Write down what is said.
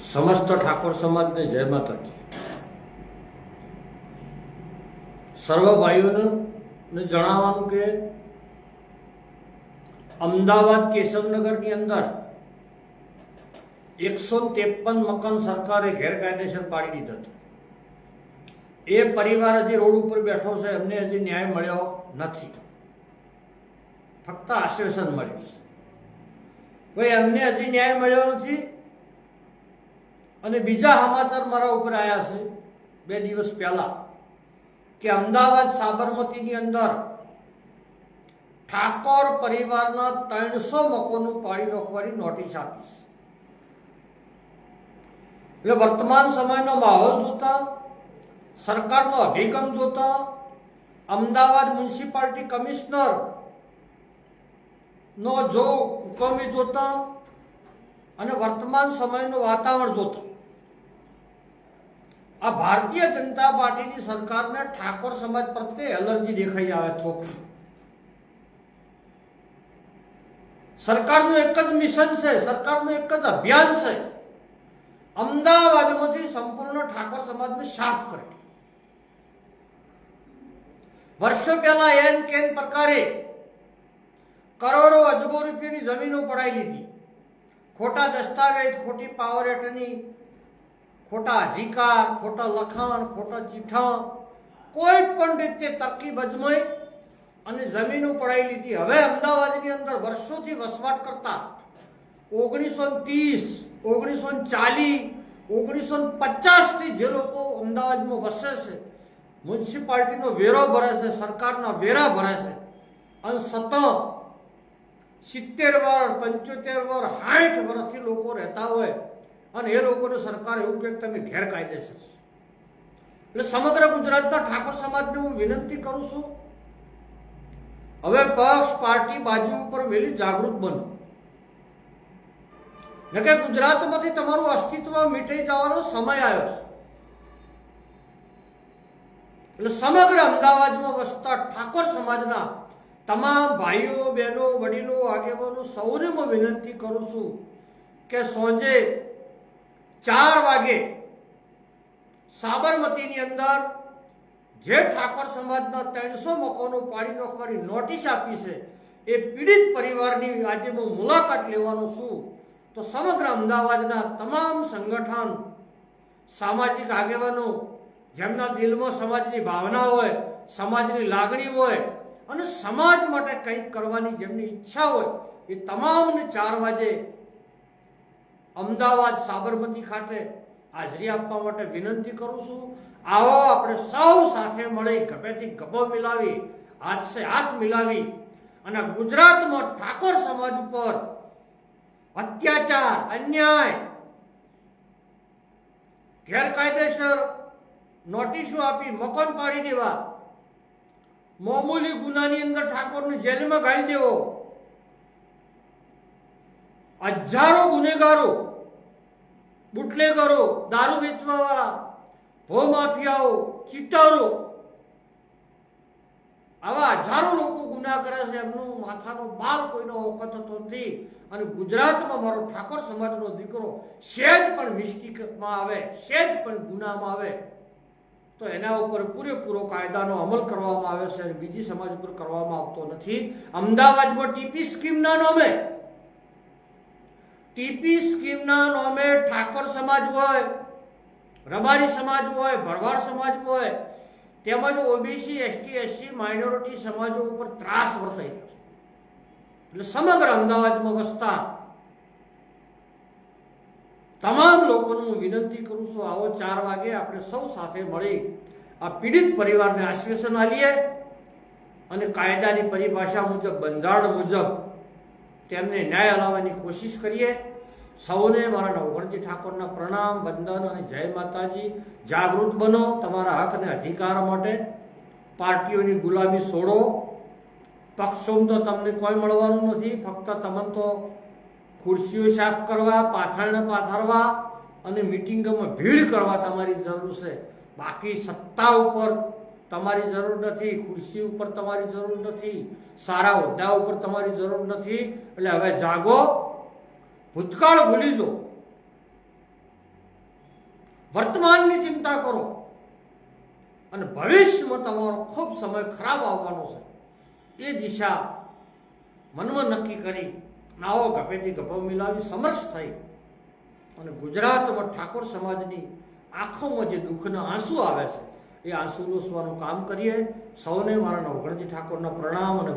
સમસ્ત ઠાકોર સમાજને જય માતાજી. સર્વ ભાઈઓને જણાવવાનું કે અમદાવાદ કેશવનગરની અંદર એકસો ત્રેપન મકાન સરકારે ગેરકાયદેસર પાડી દીધા હતા. એ પરિવાર હજી રોડ ઉપર બેઠો છે, એમને હજી ન્યાય મળ્યો નથી. ફક્ત આશ્વાસન મળ્યું છે. ભાઈ એમને હજી ન્યાય મળ્યો નથી અને બીજા સમાચાર મારા ઉપર આવ્યા છે, બે દિવસ પહેલા, કે અમદાવાદ સાબરમતીની અંદર ઠાકોર પરિવારના ત્રણસો મકોનું પાડી નાખવાની નોટિસ આપી એટલે વર્તમાન સમયનો માહોલ જોતા, સરકારનો અભિગમ જોતા, અમદાવાદ મ્યુનિસિપાલિટી કમિશનર નો જો હુકમી જોતા, અને વર્તમાન સમયનું વાતાવરણ જોતા. આ ભારતીય જનતા પાર્ટીની સરકારને ઠાકોર સમાજ પ્રત્યે એલર્જી દેખાઈ આવે ચોખ્ખી. સરકારનું એક જ મિશન છે, સરકારનું એક જ અભિયાન છે. અમદાવાદમાંથી સંપૂર્ણ ઠાકોર સમાજને સાફ કરે. વર્ષો પહેલા એન કેન પ્રકારે કરોડો અજબો રૂપિયાની જમીનો પડાઈ લીધી. ખોટા દસ્તાવેજ, ખોટી પાવર એટની ખોટા અધિકાર, ખોટા લખાણ, ખોટા ચીઠા કોઈ પણ રીતે તરકીબ અજમાઈ અને જમીનો પડાઈ લીધી. હવે અમદાવાદની અંદર વર્ષોથી વસવાટ કરતા ઓગણીસો ત્રીસ, ઓગણીસો ચાલીસ, ઓગણીસો પચાસથી જે લોકો અમદાવાદમાં વસે છે, મ્યુનિસિપાલિટીનો વેરો ભરે છે, સરકારના વેરા ભરે છે. અને સતત સિત્તેર વર્ષ પંચોતેર વર્ષ સાઠ વર્ષથી લોકો રહેતા હોય. અને એ લોકોને સરકાર એવું કહે તમે ગેરકાયદેસર છે. એટલે સમગ્ર ગુજરાતના ઠાકોર સમાજને હું વિનંતી કરું છું, હવે પક્ષ, પાર્ટી બાજુ ઉપર વેલી જાગૃત બનો. ને કે ગુજરાતમાંથી તમારું અસ્તિત્વ મીટાઈ જવાનો સમય આવ્યો છે. એટલે સમગ્ર અમદાવાદમાં વસતા ઠાકોર સમાજના તમામ ભાઈઓ, બહેનો, વડીલો, આગેવાનો સૌને હું વિનંતી કરું છું કે સાંજે ચાર વાગે સાબરમતીની અંદર જે ઠાકોર સમાજના ત્રણસો મકોનું પાડી નાખવાની નોટિસ આપી છે, એ પીડિત પરિવારની આજે હું મુલાકાત લેવાનો છું. તો સમગ્ર અમદાવાદના તમામ સંગઠન, સામાજિક આગેવાનો, જેમના દિલમાં સમાજની ભાવના હોય, સમાજની લાગણી હોય, અને સમાજ માટે કંઈક કરવાની જેમની ઈચ્છા હોય, એ તમામને ચાર વાગે અમદાવાદ સાબરમતી ખાતે હાજરી આપવા માટે વિનંતી કરું છું. આવો આપણે સૌ સાથે મળી ગપેથી ગભો મિલાવી હાથસે હાથ મિલાવી અને ગુજરાતમાં ઠાકોર સમાજ ઉપર અત્યાચાર, અન્યાય, ગેરકાયદેસર નોટિસો આપી મકાન પાડી દેવા મામૂલી ગુનાની અંદર ઠાકોરને જેલમાં ગાળી દેવો હજારો ગુનેગારો, બુટલેગરો, દારૂ વેચવાવાળા ભો માફિયાઓ ચીટરો આવા હજારો લોકો ગુના કરે છે. એમનું માથાનો બાલ કોઈનો ઓકત થતો નથી. અને ગુજરાતમાં મારો ઠાકોર સમાજનો દીકરો સેજ પણ મિસ્ટેકમાં આવે, સેજ પણ ગુનામાં આવે. તો એના ઉપર પૂરેપૂરો કાયદાનો અમલ કરવામાં આવે છે બીજી સમાજ ઉપર કરવામાં આવતો નથી. અમદાવાદમાં ટીપી સ્કીમના નામે ટીપી સ્કીમના નામે ઠાકોર સમાજ હોય, રબારી સમાજ હોય, ભરવાડ સમાજ હોય, તેમજ ઓબીસી એસટી એસસી માઇનોરિટી સમાજો ઉપર ત્રાસ વર્તાઈ છે. એટલે સમગ્ર અમદાવાદમાં વસતા તમામ લોકોને હું વિનંતી કરું છું, આવો ચાર વાગે આપણે સૌ સાથે મળી આ પીડિત પરિવારને આશ્વાસન આલીએ અને કાયદાની પરિભાષા મુજબ, બંધારણ મુજબ તેમને ન્યાય અલાવવાની કોશિશ કરીએ. સૌને મારા નવગણજી ઠાકોરના પ્રણામ, વંદન અને જય માતાજી. જાગૃત બનો તમારા હક અને અધિકાર માટે. પાર્ટીઓની ગુલામી છોડો. પક્ષોમાં તો તમને કોઈ મળવાનું નથી. ફક્ત તમને તો ખુરશીઓ સાફ કરવા પાથરણે પાથરવા અને મિટિંગોમાં ભીડ કરવા તમારી જરૂર છે. બાકી સત્તા ઉપર તમારી જરૂર નથી, ખુરશી ઉપર તમારી જરૂર નથી, સારા હોદ્દા ઉપર તમારી જરૂર નથી. એટલે હવે જાગો, ભૂતકાળ ભૂલી દો વર્તમાનની ચિંતા કરો. અને ભવિષ્યમાં તમારો ખૂબ સમય ખરાબ આવવાનો છે. એ દિશા મનમાં નક્કી કરી નાવો ગભેથી ગભો મિલાવી, સમર્થ થઈ. અને ગુજરાતમાં ઠાકોર સમાજની આંખોમાં જે દુઃખના આંસુ આવે છે એ આંસુનું લૂસવાનું કામ કરીએ. સૌને મારા નવગણજી ઠાકોરના પ્રણામ અને